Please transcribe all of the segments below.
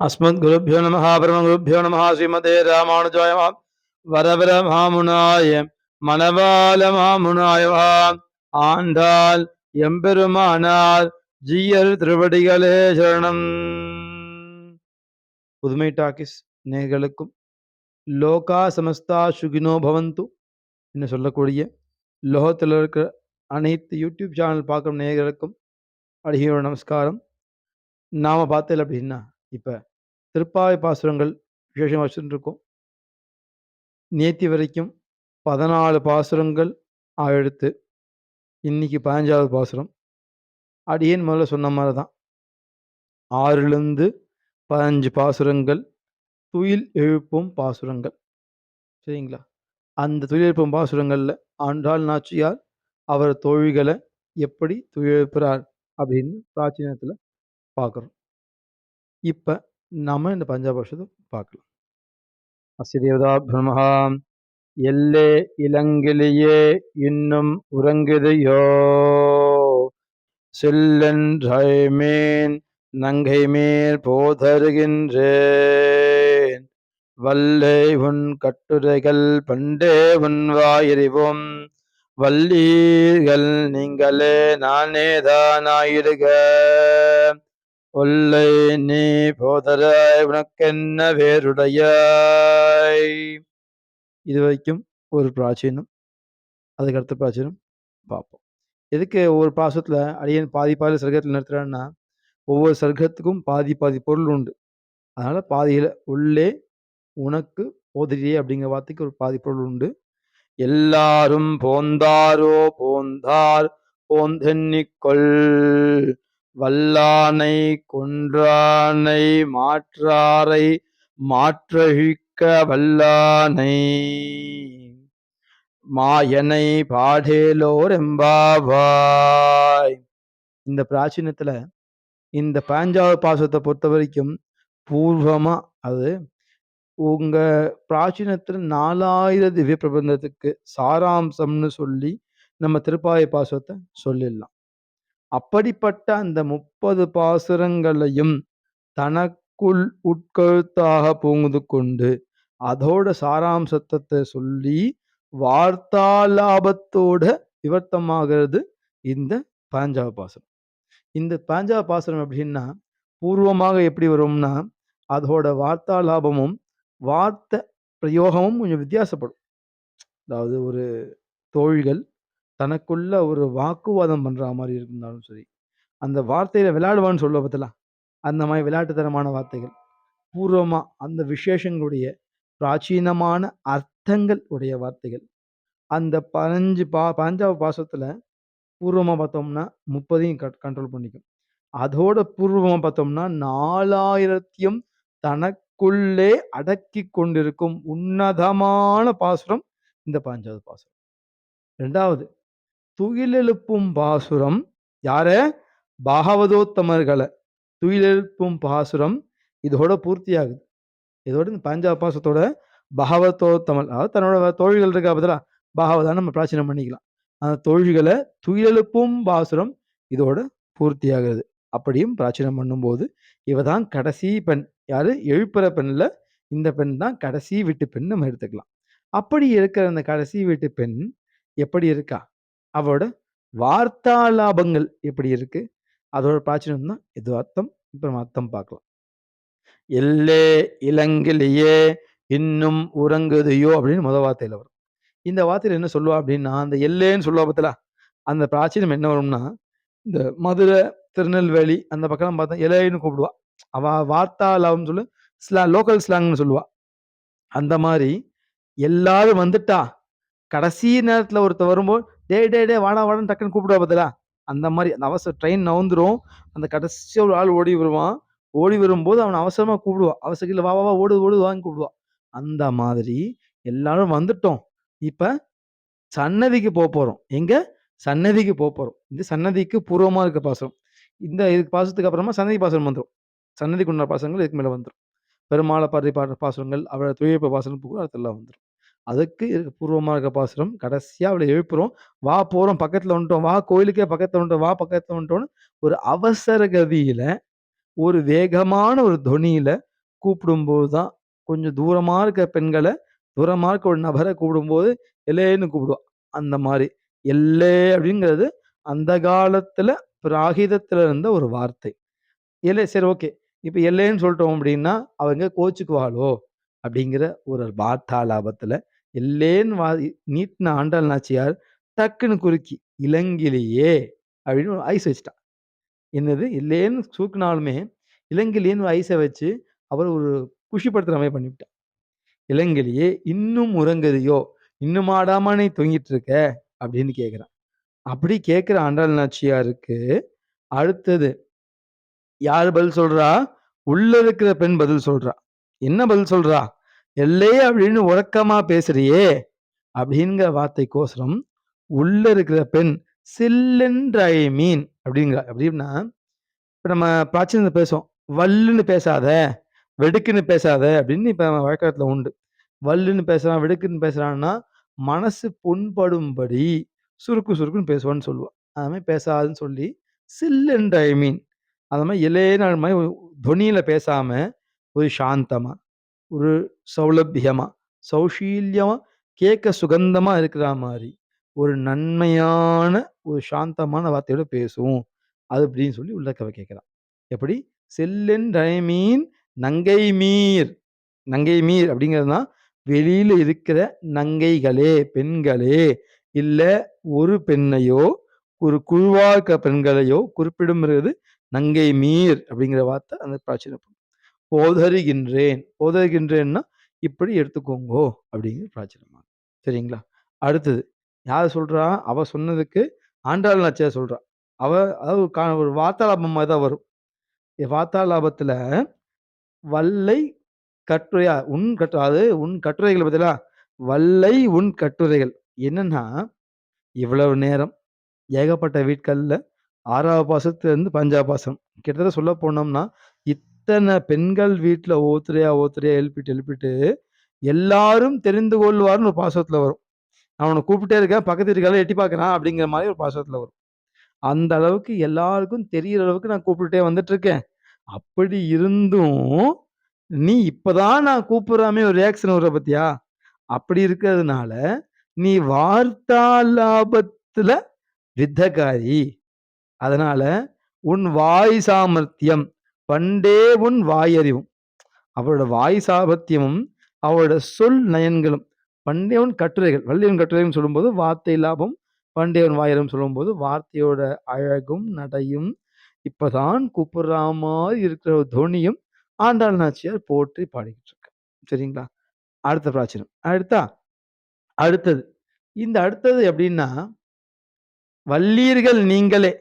அஸ்மத்குருப்போ நம பிரம்மகுருப்போ நம ஸ்ரீமதே ராமானுஜாய வரவர மாமுனாய மணவால மாமுனாயவா ஆண்டாள் எம்பெருமானார் ஜியர் திருவடிகளே சரணம்। புதுமை டாக்கிஸ் நேர்களுக்கும் லோகா சமஸ்தா சுகினோ பவந்து என்று சொல்லக்கூடிய லோகத்தில் இருக்கிற அனைத்து யூடியூப் சேனல் பார்க்குற நேயர்களுக்கும் அழகியோட நமஸ்காரம். நாம் பார்த்தல அப்படின்னா இப்போ திருப்பாவை பாசுரங்கள் விசேஷமாக வச்சுருக்கோம் இருக்கோம் நேத்தி வரைக்கும் பதினாலு பாசுரங்கள் எடுத்து இன்னைக்கு பதினஞ்சாவது பாசுரம். அடியேன் முதல்ல சொன்ன மாதிரி தான் ஆறுலேருந்து பதினஞ்சு பாசுரங்கள் துயில் எழுப்பும் பாசுரங்கள். சரிங்களா? அந்த துயில் எழுப்பும் பாசுரங்களில் ஆண்டாள் நாச்சியார் அவர் தோழிகளை எப்படி துயில் எழுப்புறார் அப்படின்னு பிராச்சீனத்தில் பார்க்குறோம் இப்போ நம்ம இந்த பஞ்சாபஷத்தை பார்க்கலாம் அசிதேவதாபிரமஹா எல்லே இலங்கிலேயே இன்னும் உறங்குதையோ செல்லன்றைமேன் நங்கை மேல் போதருகின்றேன். வல்லை உன் கட்டுரைகள் பண்டே உன் வாயறிவோம். வல்லீர்கள் நீங்களே நானேதானாயிருக ஒல்லை நீ போதராய் உனக்கென்ன வேறுடையாய்? இது வரைக்கும் ஒரு பிராச்சீனம் அதுக்கு அடுத்த பிராச்சீனம் பார்ப்போம். எதுக்கு ஒவ்வொரு பாசத்தில் அடியன் பாதி பாதி சர்க்கத்தில் நிறுத்துறான்னா ஒவ்வொரு சர்க்கத்துக்கும் பாதி பாதி பொருள் உண்டு. அதனால் பாதியில் உள்ளே உனக்கு போதிரியே அப்படிங்கிற வார்த்தைக்கு ஒரு பாதி பொருள் உண்டு. எல்லாரும் போந்தாரோ போந்தார் போந்தென்னிக்கொள் வல்லானை கொன்றானை மாற்றாரை மாற்றழிக்க வல்லானை. மாயனை பாடேலோர் எம்பாவாய் இந்த பிராச்சீனத்துல இந்த பாஞ்சாவது பாசத்தை பொறுத்த வரைக்கும் பூர்வமா அது உங்க பிராச்சீனத்துல நாலாயிரம் திவ்ய பிரபந்தத்துக்கு சாராம்சம்னு சொல்லி நம்ம திருப்பாவை பாசத்தை சொல்லிடலாம். அப்படிப்பட்ட அந்த முப்பது பாசுரங்களையும் தனக்குள் உட்கழுத்தாக புகுந்து கொண்டு அதோட சாராம்சத்தை சொல்லி வார்த்தாலாபத்தோட விவர்த்தமாகிறது இந்த பாஞ்சாவ பாசுரம். இந்த பாஞ்சாவ பாசுரம் எப்படின்னா பூர்வமாக எப்படி வரும்னா அதோட வார்த்தாலாபமும் வார்த்தை பிரயோகமும் கொஞ்சம் வித்தியாசப்படும். அதாவது ஒரு தோழிகள் தனக்குள்ள ஒரு வாக்குவாதம் பண்ற மாதிரி இருந்தாலும் சரி, அந்த வார்த்தையில விளையாடுவான்னு சொல்லுவ பார்த்தல, அந்த மாதிரி விளையாட்டுத்தனமான வார்த்தைகள். பூர்வமா அந்த விசேஷங்களுடைய பிராச்சீனமான அர்த்தங்கள் உடைய வார்த்தைகள். அந்த 15 பா 15வது பாசத்துல பூர்வமா பார்த்தோம்னா 30யும் கட் கண்ட்ரோல் பண்ணிக்கும். அதோட பூர்வமா பார்த்தோம்னா 4000த்தையும் தனக்குள்ளே அடக்கி கொண்டிருக்கும் உன்னதமான பாசுரம் இந்த 15வது பாசுரம். ரெண்டாவது துயிலெழுப்பும் பாசுரம் யார? பாகவதோத்தமர்களை. துயிலெழுப்பும் பாசுரம் இதோட பூர்த்தி ஆகுது இதோட இந்த பஞ்சாப் பாசத்தோட பகவத்தோத்தமல் அதாவது தன்னோட தோழிகள் இருக்கா பதிலா பகவதான் நம்ம பிராச்சீனம் பண்ணிக்கலாம். அந்த தோழிகளை துயிலெழுப்பும் பாசுரம் இதோட பூர்த்தி அப்படியும் பிராச்சீனம் பண்ணும்போது இவ தான் கடைசி பெண். யாரு? எழுப்புற பெண்ணில் இந்த பெண் தான் கடைசி வீட்டு பெண் நம்ம எடுத்துக்கலாம். அப்படி இருக்கிற அந்த கடைசி வீட்டு பெண் எப்படி இருக்கா? அவரோட வார்த்தாலாபங்கள் எப்படி இருக்கு? அதோட பிராச்சீனம் தான் இது அர்த்தம் இப்போ அர்த்தம் பார்க்கலாம். எல்லே இலங்கிலேயே இன்னும் உறங்குதையோ அப்படின்னு முத வார்த்தையில் வரும். இந்த வார்த்தையில் என்ன சொல்லுவா அப்படின்னா அந்த எல்லேன்னு சொல்லுவா பார்த்தலா அந்த பிராச்சீனம் என்ன வரும்னா இந்த மதுரை திருநெல்வேலி அந்த பக்கம் பார்த்தா இலைன்னு கூப்பிடுவா. அவ வார்த்தாலாபம் சொல்லு ஸ்லா லோக்கல் ஸ்லாங்னு சொல்லுவா. அந்த மாதிரி எல்லாரும் வந்துட்டா. கடைசி நேரத்தில் ஒருத்தர் வரும்போது டே டே டே வாடா வாடான்னு டக்குன்னு கூப்பிடுவா பார்த்தல அந்த மாதிரி அந்த அவசர ட்ரெயின் நவுந்துரும். அந்த கடைசி ஒரு ஆள் ஓடி வருவான். ஓடி வரும்போது அவன் அவசரமாக கூப்பிடுவான் அவசரம் வா வா வா ஓடு ஓடு வாங்கி கூப்பிடுவான் அந்த மாதிரி எல்லாரும் வந்துட்டோம். இப்போ சன்னதிக்கு போக போகிறோம் எங்கே? சன்னதிக்கு போக போகிறோம் இந்த சன்னதிக்கு பூர்வமாக இருக்க பாசனம் இந்த இதுக்கு பாசத்துக்கு அப்புறமா சன்னதி பாசனம் வந்துடும் சன்னதிக்கு உண்டான பாசனங்கள் இதுக்கு மேலே வந்துடும் பெருமாளை பாடுற பாடுற பாசனங்கள் அவரோட தொழில்நுட்ப பாசனம் புகழ் அதெல்லாம் வந்துடும் அதுக்கு இதுக்கு இருக்க பாசுரம் கடைசியாக அவளை எழுப்புறோம் வா போகிறோம் பக்கத்தில் வந்துட்டோம் வா கோயிலுக்கே பக்கத்தில் வந்துட்டோம் வா பக்கத்தில் வந்துட்டோம்னு ஒரு அவசர கதியில் ஒரு வேகமான ஒரு தொனியில கூப்பிடும்போது தான் கொஞ்சம் தூரமாக இருக்க பெண்களை தூரமாக இருக்க ஒரு நபரை கூப்பிடும்போது, எல்லேன்னு கூப்பிடுவோம் அந்த மாதிரி எல்லே அப்படிங்கிறது அந்த காலத்தில் பிராகிதத்தில் இருந்த ஒரு வார்த்தை. எல்லே சரி ஓகே. இப்போ எல்லேன்னு சொல்லிட்டோம் அப்படின்னா, அவங்க கோச்சுக்குவாளோ? அப்படிங்கிற ஒரு வார்த்தாலாபத்தில் எல்லேன்னு வா நீட்டின ஆண்டாள் நாச்சியார் டக்குன்னு குறுக்கி, இளங்கிலேயே அப்படின்னு ஒரு ஐஸ் வச்சுட்டா. என்னது? இல்லேன்னு சூக்குனாலுமே இளங்கிலேன்னு ஐஸை வச்சு, அவர் ஒரு குஷிப்படுத்துற மாதிரி பண்ணிவிட்டா. இளங்கிலேயே இன்னும் உறங்குறியோ? இன்னும் நீ தொங்கிட்டு இருக்க?" அப்படின்னு கேட்குறான் அப்படி கேட்குற ஆண்டாள் நாச்சியாருக்கு, அடுத்தது யார் பதில் சொல்றா? உள்ள இருக்கிற பெண் பதில் சொல்றா. என்ன பதில் சொல்றா? "எல்லே" அப்படின்னு உறக்கமா பேசுறியே! அப்படிங்கிற வார்த்தைக்கோசரம், உள்ள இருக்கிற பெண் "சில்லென்ற மீன்" அப்படிங்கிற அப்படின்னா இப்ப நம்ம பிராச்சீனத்துல பேசுவோம். "வல்லுன்னு பேசாத, வெடுக்குன்னு பேசாத" அப்படின்னு இப்ப வழக்கத்துல உண்டு. வல்லுன்னு பேசுறான், வெடுக்குன்னு பேசுறான்னா, மனசு புண்படும்படி சுருக்கு சுருக்குன்னு பேசுவான்னு சொல்லுவான் அது மாதிரி பேசாதுன்னு சொல்லி, "சில்லென்ற மீன்" அது மாதிரி எல்லேன்னு நாள் மாதிரி தொனியில பேசாம, ஒரு சாந்தமா, ஒரு சௌலபியமாக சௌஷீல்யமாக கேட்க சுகந்தமாக இருக்கிற மாதிரி ஒரு நன்மையான, ஒரு சாந்தமான வார்த்தையோட பேசும். அது அப்படின்னு சொல்லி உள்ள இருக்கவ கேட்குறான் எப்படி? "செல்லென்றழைமீன் நங்கை மீர்" நங்கை மீர் அப்படிங்கிறதுனா, வெளியில் இருக்கிற நங்கைகளே, பெண்களே, இல்லை ஒரு பெண்ணையோ, ஒரு குழுவாக பெண்களையோ குறிப்பிடும் நங்கை மீர் அப்படிங்கிற வார்த்தை அந்த பிராச்சீன போதருகின்றேன். போதருகின்றேன்னா, இப்படி எடுத்துக்கோங்கோ அப்படிங்கிற பிராச்சனமாக சரிங்களா? அடுத்தது யார் சொல்கிறா அவ சொன்னதுக்கு ஆண்டாள் நாச்சியார் சொல்கிறா அவ அதாவது கா ஒரு வார்த்தாலாபம் மாதிரி தான் வரும். வார்த்தாலாபத்தில் வல்லை கட்டுரையா உன் கட்டு அது உன் கட்டுரைகள் பதிலா, வல்லை உன் கட்டுரைகள். என்னன்னா, இவ்வளவு நேரம் ஏகப்பட்ட வீட்களில் ஆறாவது பாசத்துலேருந்து பஞ்சாவது பாசம். கிட்டத்தட்ட சொல்ல போனோம்னா, அத்தனை பெண்கள் வீட்டில் ஒவ்வொருத்தரையா, ஒவ்வொருத்தரையா எழுப்பிட்டு, எழுப்பிட்டு எல்லாரும் தெரிந்து கொள்வார்ன்னு ஒரு பாசத்தில் வரும். "நான் அவனை கூப்பிட்டே இருக்கேன். பக்கத்து வீட்டுக்காரன் எட்டி பார்க்குறான்" அப்படிங்கிற மாதிரி ஒரு பாசத்தில் வரும். அந்த அளவுக்கு எல்லாருக்கும் தெரியிற அளவுக்கு நான் கூப்பிட்டுட்டே வந்துட்டுருக்கேன். அப்படி இருந்தும், நீ இப்ப தான் நான் கூப்பிடுறாமே ஒரு ரியாக்ஷன் வர பத்தியா அப்படி இருக்கிறதுனால, நீ வார்த்தா வார்த்தாலாபத்துல வித்தகாரி. அதனால, உன் வாய் சாமர்த்தியம் பண்டே உன் வாயறிவும். அவளோட வாய் சாபத்தியமும் அவளோட சொல் நயன்களும், பண்டே உன் கட்டுரைகள். வள்ளியவன் கட்டுரைகள் சொல்லும்போது, வார்த்தை லாபம், பண்டேவன் உன் சொல்லும்போது, வார்த்தையோட அழகும், நடையும், இப்பதான் கூப்பிடுற மாதிரி இருக்கிற ஒரு ஆண்டாள் நாச்சியார் போற்றி பாடிக்கிட்டு இருக்கா. சரிங்களா? அடுத்த பிராச்சீனம். அடுத்தா? அடுத்தது. இந்த அடுத்தது எப்படின்னா, "வல்லீர்கள் நீங்களே"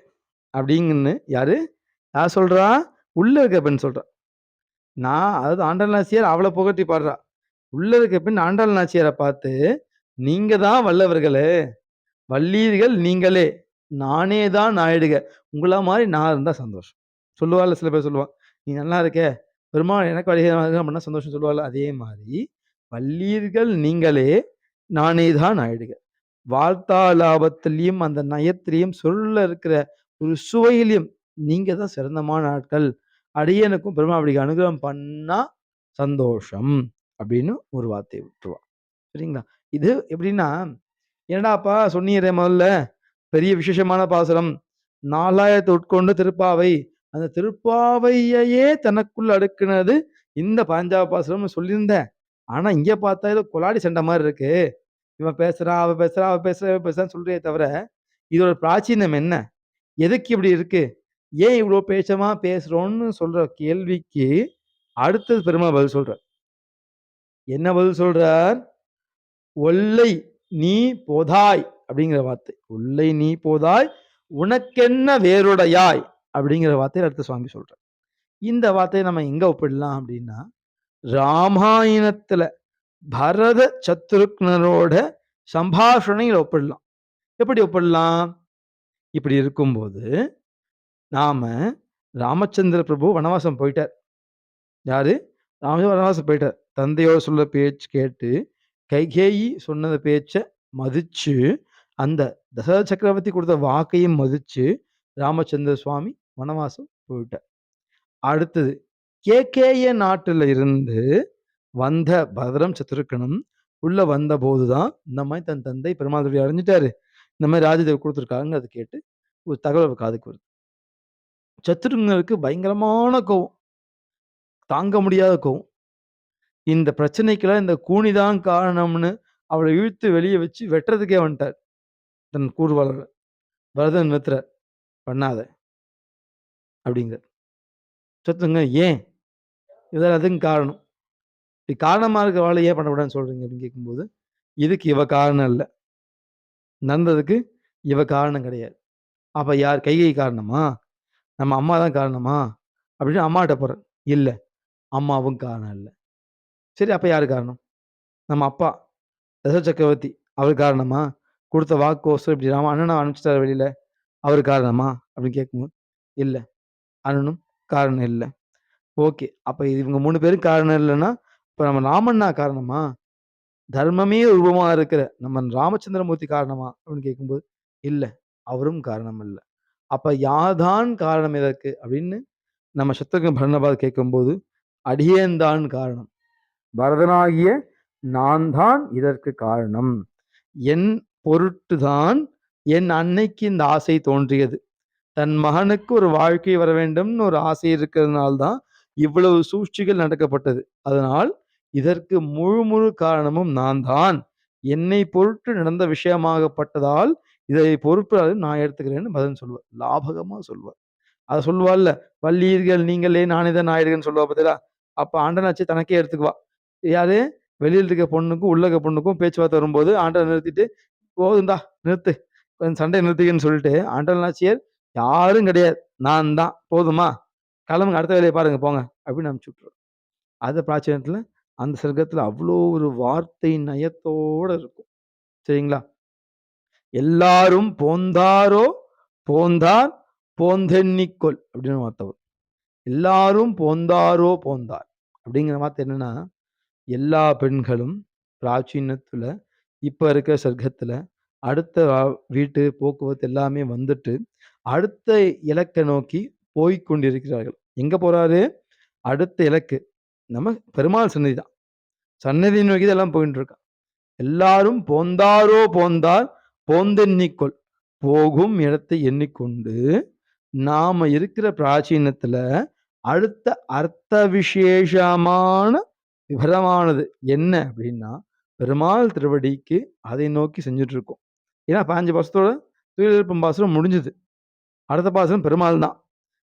அப்படிங்கன்னு யாரு? யார் சொல்றா? உள்ளே இருக்க பெண் சொல்கிறா நான் அதாவது ஆண்டாள் நாச்சியார் அவளை புகட்டி பாடுறா. உள்ளே இருக்க பெண் ஆண்டாள் நாச்சியாரை பார்த்து, நீங்கள் தான் வல்லவர்களே! வல்லீர்கள் நீங்களே! நானே தான் நாயிடுக. உங்களா மாதிரி நான் இருந்தால் சந்தோஷம்." சொல்லுவாள்ல சில பேர் சொல்லுவா. "நீ நல்லா இருக்க. பெருமாள் எனக்கு வழிகாட்டுகிறார் அப்படின்னா சந்தோஷம்" சொல்லுவாள் அதே மாதிரி "வல்லீர்கள் நீங்களே! நானே தான் நாயிடுக." வார்த்தாலாபத்திலயும், அந்த நயத்திலையும் சொல்ல இருக்கிற ஒரு சுவையிலையும் நீங்க தான் சிறந்தமான ஆட்கள். அடியனுக்கும் பெருமாள் அப்படி அனுகிரகம் பண்ணா சந்தோஷம். அப்படின்னு ஒரு வார்த்தைய விட்டுருவா. சரிங்களா? இது எப்படின்னா, "என்னடாப்பா சொன்னீரே முதல்ல, பெரிய விசேஷமான பாசுரம். 4000 உட்கொண்டு திருப்பாவை. அந்த திருப்பாவையையே தனக்குள்ள அடுக்குனது இந்த 15வது பாசுரம்னு சொல்லியிருந்தேன். ஆனா இங்க பார்த்தா ஏதோ கொலாடி சண்டை மாதிரி இருக்கு. இவன் பேசுறான், அவ பேசுறா, அவ பேசுறா, இவன் பேசுறான்னு சொல்றியே தவிர, இதோட பிராச்சீனம் என்ன? எதுக்கு இப்படி இருக்கு? ஏன் இவ்வளோ பேச்சமா பேசுகிறோன்னு சொல்ற கேள்விக்கு, அடுத்தது பெருமாள் பதில் சொல்றார். என்ன பதில் சொல்றார்? "ஒல்லை நீ போதாய்" அப்படிங்கிற வார்த்தை. "ஒல்லை நீ போதாய், உனக்கென்ன வேறுடையாய்" அப்படிங்கிற வார்த்தையை அடுத்து சுவாமி சொல்றார். இந்த வார்த்தையை நம்ம எங்க ஒப்பிடலாம் அப்படின்னா, ராமாயணத்துல பரத, சத்ருக்னரோட சம்பாஷணையில் ஒப்பிடலாம். எப்படி ஒப்பிடலாம்? இப்படி இருக்கும்போது, நாம ராமச்சந்திர பிரபு வனவாசம் போயிட்டார். யாரு? ராம வனவாசம் போயிட்டார். தந்தையோர் சொல்ல பேச்சு கேட்டு, கைகேயி சொன்னத பேச்ச மதிச்சு, அந்த தசரத சக்கரவர்த்தி குடுத்த வாக்கையும் மதிச்சு, ராமச்சந்திர சுவாமி வனவாசம் போயிட்டார். அடுத்தது கேகேய நாட்டுல இருந்து வந்த பரதரம் வந்த உள்ள வந்தபோதுதான் இந்த மாதிரி தன் தந்தை பெருமாள் திருவடி அடைஞ்சிட்டாரு இந்த மாதிரி ராஜதேவ் கொடுத்துருக்காங்க அதை கேட்டு ஒரு தகவல் அவர் காதுக்கு வருது சத்துருங்கனுக்கு பயங்கரமான கோவம். தாங்க முடியாத கோவம். இந்த பிரச்சனைக்கெல்லாம் இந்த கூனிதான் காரணம்னு அவளை இழுத்து வெளியே வச்சு வெட்டுறதுக்கே வந்துட்டார். தன் கூர்வாளர் பரதன் நிறுத்துற பண்ணாத. அப்படிங்கிற சத்துருங்க ஏன்? இதெல்லாம் அதுங்க காரணம்? இப்படி காரணமாக இருக்க வேலை ஏன் பண்ணக்கூடாதுன்னு சொல்கிறீங்க அப்படின்னு கேட்கும்போது இதுக்கு இவ காரணம் இல்லை. நடந்ததுக்கு இவ காரணம் கிடையாது. அப்போ யார்? கைகை காரணமா? நம்ம அம்மா தான் காரணமா? அப்படின்னு அம்மாட்ட போறேன். இல்லை அம்மாவும் காரணம் இல்லை. சரி அப்ப யாரு காரணம்? நம்ம அப்பா. தச சக்கரவர்த்தி அவர் காரணமா? கொடுத்த வாக்கோசம் இப்படி ராம அண்ணனை அனுப்பிச்சிட்டாரு வெளியில. அவர் காரணமா? அப்படின்னு கேட்கும்போது இல்லை அண்ணனும் காரணம் இல்லை. ஓகே அப்ப இவங்க மூணு பேரும் காரணம் இல்லைன்னா இப்ப நம்ம ராமண்ணா காரணமா? தர்மமே ரூபமாக இருக்கிற நம்ம ராமச்சந்திரமூர்த்தி காரணமா? அப்படின்னு கேட்கும்போது இல்லை அவரும் காரணம் இல்லை. அப்போ யார்தான் காரணம் இதற்கு அப்படின்னு நம்ம சத்ருகன் பரணபாத் கேட்கும்போது அடியேன்தான் காரணம். பரதனாகிய நான் தான் இதற்கு காரணம். என் பொருட்டுதான் என் அன்னைக்கு இந்த ஆசை தோன்றியது. தன் மகனுக்கு ஒரு வாழ்க்கை வர வேண்டும்னு ஒரு ஆசை இருக்கிறதுனால்தான் இவ்வளவு சூழ்ச்சிகள் நடக்கப்பட்டது. அதனால் இதற்கு முழு முழு காரணமும் நான் தான் என்னை பொருட்டு நடந்த விஷயமாகப்பட்டதால் இதை பொறுப்பு நான் எடுத்துக்கிறேன்னு பதில் சொல்லுவார். லாபகமாக சொல்லுவார். அதை சொல்லுவாள்ல வள்ளீர்கள் நீங்களே நானே தான் ஆயிடுகன்னு சொல்லுவா பார்த்தீங்களா அப்ப ஆண்டனாச்சு தனக்கே எடுத்துக்குவா. யாரு? வெளியில் இருக்க பொண்ணுக்கும் உள்ள இருக்க பொண்ணுக்கும் பேச்சுவார்த்தை வரும்போது ஆண்டனை நிறுத்திட்டு போதுந்தா நிறுத்து. கொஞ்சம் சண்டை நிறுத்திக்கன்னு சொல்லிட்டு ஆண்டன் நாச்சியார் யாரும் கிடையாது. நான் தான். போதுமா? கிளம்புங்க அடுத்த வேலையை பாருங்க போங்க. அப்படின்னு அனுப்பிச்சு விட்டுருவோம் அது பிராச்சீனத்தில் அந்த சர்க்கத்தில் அவ்வளோ ஒரு வார்த்தை நயத்தோட இருக்கும். சரிங்களா? எல்லாரும் போந்தாரோ? போந்தார் போந்தென்னிக்கொள் அப்படின்னு வார்த்தவர். எல்லாரும் போந்தாரோ? போந்தார். அப்படிங்கிற வார்த்தை என்னன்னா எல்லா பெண்களும் பிராச்சீனத்துல இப்ப இருக்க சர்க்கத்துல அடுத்த வீட்டு போக்குவரத்து எல்லாமே வந்துட்டு அடுத்த இலக்கை நோக்கி போய் கொண்டிருக்கிறார்கள். எங்க போறாரு? அடுத்த இலக்கு நம்ம பெருமாள் சன்னதி தான். சன்னதி நோக்கி தான் எல்லாம் போயிட்டு இருக்கான். எல்லாரும் போந்தாரோ? போந்தார் போந்தெண்ணிக்கொள் போகும் இடத்தை எண்ணிக்கொண்டு நாம இருக்கிற பிராச்சீனத்துல அடுத்த அர்த்த விசேஷமான விபரமானது என்ன அப்படின்னா பெருமாள் திருவடிக்கு அதை நோக்கி செஞ்சுட்டு இருக்கோம் ஏன்னா பாஞ்சு பாசத்தோட துயிலிருப்பம் பாசனம் முடிஞ்சுது. அடுத்த பாசனம் பெருமாள் தான்.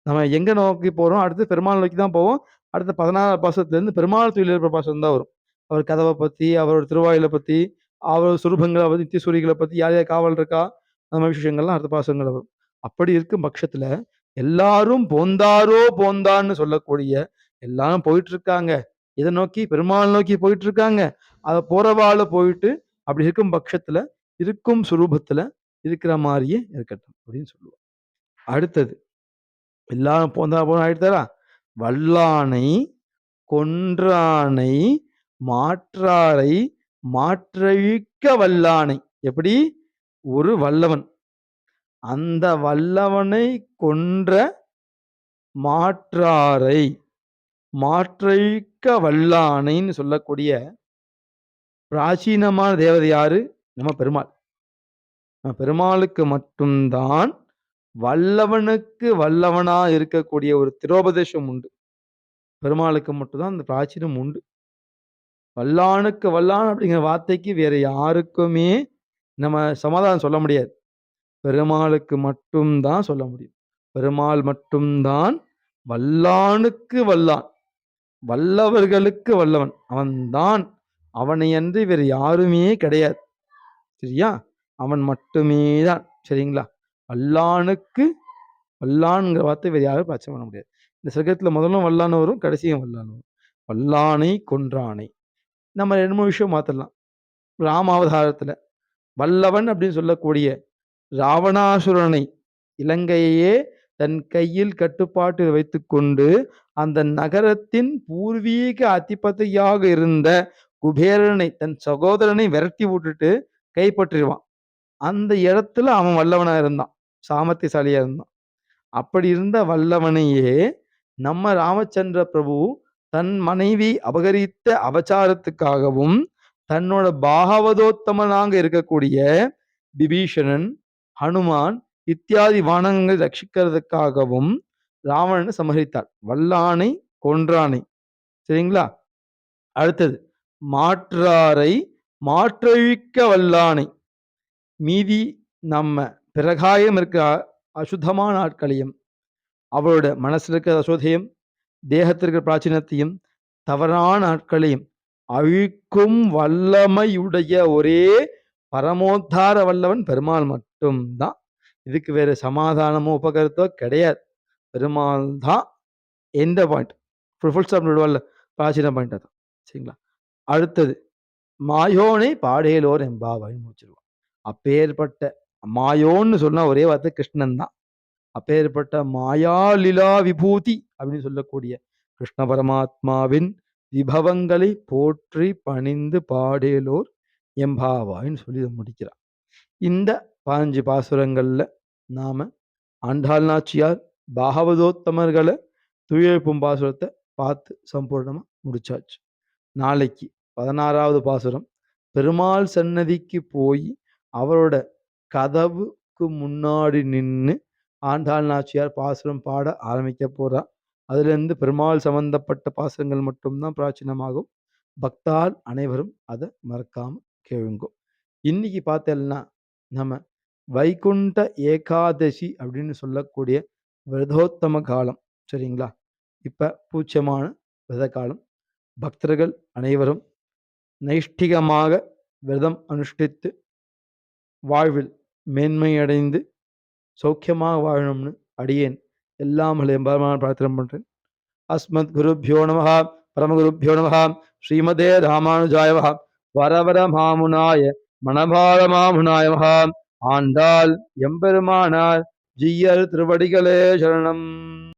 நம்ம எங்க நோக்கி போறோம்? அடுத்து பெருமாள் நோக்கி தான் போவோம். அடுத்த பதினாறு பாசத்துல இருந்து பெருமாள் துயிலிருப்ப பாசனம் தான் வரும். அவர் கதவை பத்தி அவரோட திருவாயில பத்தி அவர் சுரூபங்களை பற்றி நித்திய சூரிகளை பற்றி யார் யார் காவல் இருக்கா? அந்த மாதிரி விஷயங்கள்லாம் அடுத்த பாசங்கள் வரும். அப்படி இருக்கும் பட்சத்துல எல்லாரும் போந்தாரோ போந்தான்னு சொல்லக்கூடிய எல்லாரும் போயிட்டு இருக்காங்க இதை நோக்கி பெருமாள் நோக்கி போயிட்டு இருக்காங்க அதை போறவாள போயிட்டு அப்படி இருக்கும் பட்சத்துல இருக்கும் சுரூபத்துல இருக்கிற மாதிரியே இருக்கட்டும் அப்படின்னு சொல்லுவோம். அடுத்தது எல்லாரும் போந்தா போன ஆயிடுத்தாரா வல்லானை கொன்றானை மாற்றாரை மாற்றழிக்க வல்லானை எப்படி? ஒரு வல்லவன். அந்த வல்லவனை கொன்ற மாற்றாரை. மாற்றழிக்க வல்லானைன்னு சொல்லக்கூடிய பிராச்சீனமான தேவதை யாரு? நம்ம பெருமாள். நம்ம பெருமாளுக்கு மட்டும்தான் வல்லவனுக்கு வல்லவனா இருக்கக்கூடிய ஒரு திரோபதேசம் உண்டு. பெருமாளுக்கு மட்டும்தான் அந்த பிராச்சீனம் உண்டு. வல்லானுக்கு வல்லான் அப்படிங்கிற வார்த்தைக்கு வேற யாருக்குமே நம்ம சமாதானம் சொல்ல முடியாது. பெருமாளுக்கு மட்டும்தான் சொல்ல முடியும். பெருமாள் மட்டும்தான் வல்லானுக்கு வல்லான். வல்லவர்களுக்கு வல்லவன். அவன்தான். அவனை அன்றி வேறு யாருமே கிடையாது. சரியா? அவன் மட்டுமே தான் சரிங்களா? வல்லானுக்கு வல்லான்ங்கிற வார்த்தை வேறு யாரும் பச்சை பண்ண முடியாது. இந்த சர்க்கத்தில் முதலும் வல்லான்னு வரும் கடைசியும் வல்லான்னு வரும் வல்லானை கொன்றானை. நம்ம ரெண்டு மூணு விஷயம் மாற்றலாம் ராமாவதாரத்தில் வல்லவன் அப்படின்னு சொல்லக்கூடிய ராவணாசுரனை இலங்கையையே தன் கையில் கட்டுப்பாட்டில் வைத்துக்கொண்டு அந்த நகரத்தின் பூர்வீக அதிபதியாக இருந்த குபேரனை தன் சகோதரனை விரட்டி விட்டுட்டு கைப்பற்றிடுவான். அந்த இடத்துல அவன் வல்லவனா இருந்தான். சாமர்த்தியசாலியா இருந்தான். அப்படி இருந்த வல்லவனையே நம்ம ராமச்சந்திர பிரபு தன் மனைவி அபகரித்த அபச்சாரத்துக்காகவும் தன்னோட பாகவதோத்தமனாக இருக்கக்கூடிய விபீஷணன் ஹனுமான் இத்தியாதி வானங்களை ரட்சிக்கிறதுக்காகவும் ராவணனை சமரித்தார் வல்லானை கொன்றானை. சரிங்களா? அடுத்தது மாற்றாரை மாற்றழிக்க வல்லானை. மீதி நம்ம பிறகாயம் இருக்கிற அசுத்தமான ஆட்களையும் அவளோட மனசில் இருக்கிற அசோதையும் தேகத்திற்கு பிராச்சீனத்தையும் தவறான ஆட்களையும் அழிக்கும் வல்லமையுடைய ஒரே பரமோத்தார வல்லவன் பெருமாள் மட்டும்தான். இதுக்கு வேறு சமாதானமோ உபகருத்தோ கிடையாது. பெருமாள் தான் எந்த பாயிண்ட் ஃபுல் ஸ்டாப் வல்ல பிராச்சீன பாயிண்ட் அதான் சரிங்களா? அடுத்தது மாயோனை பாடேலோர் எம்பாவாயின்னு முடிச்சிருவான் அப்பேற்பட்ட மாயோன்னு சொன்னால் ஒரே வார்த்தை கிருஷ்ணன் தான் அப்பேற்பட்ட மாயாலிலா விபூதி அப்படின்னு சொல்லக்கூடிய கிருஷ்ண பரமாத்மாவின் விபவங்களை போற்றி பணிந்து பாடேலோர் எம்பாவாயின்னு சொல்லி இதை முடிக்கிறார். இந்த பாஞ்சு பாசுரங்களில் நாம் ஆண்டாள் நாச்சியார் பாகவதோத்தமர்களை துயழ்ப்பும் பாசுரத்தை பார்த்து சம்பூர்ணமாக முடிச்சாச்சு. நாளைக்கு பதினாறாவது பாசுரம் பெருமாள் சன்னதிக்கு போய் அவரோட கதவுக்கு முன்னாடி நின்று ஆண்டாள் நாச்சியார் பாசுரம் பாட ஆரம்பிக்க போகிறார் அதுலேருந்து பெருமாள் சம்பந்தப்பட்ட பாசுரங்கள் மட்டும்தான் பிராச்சீனமாகும். பக்தால் அனைவரும் அதை மறக்காமல் கேளுங்கோ. இன்னைக்கு பார்த்தேன்னா நம்ம வைகுண்ட ஏகாதசி அப்படின்னு சொல்லக்கூடிய விரதோத்தம காலம் சரிங்களா? இப்போ பூச்சமான விரத காலம். பக்தர்கள் அனைவரும் நைஷ்டிகமாக விரதம் அனுஷ்டித்து வாழ்வில் மேன்மையடைந்து சௌக்கியமாக வாழணும்னு அடியேன். எல்லாம் எம்பெருமான பிரார்த்தனை பண்ணுறேன் அஸ்மத் குருபியோ நம பரமகுருபியோ நம ஸ்ரீமதே ராமானுஜாய வரவர மாமுனாய மணபால மாமுனாய மகா ஆண்டாள் எம்பெருமானார் ஜீயர் திருவடிகளே சரணம்.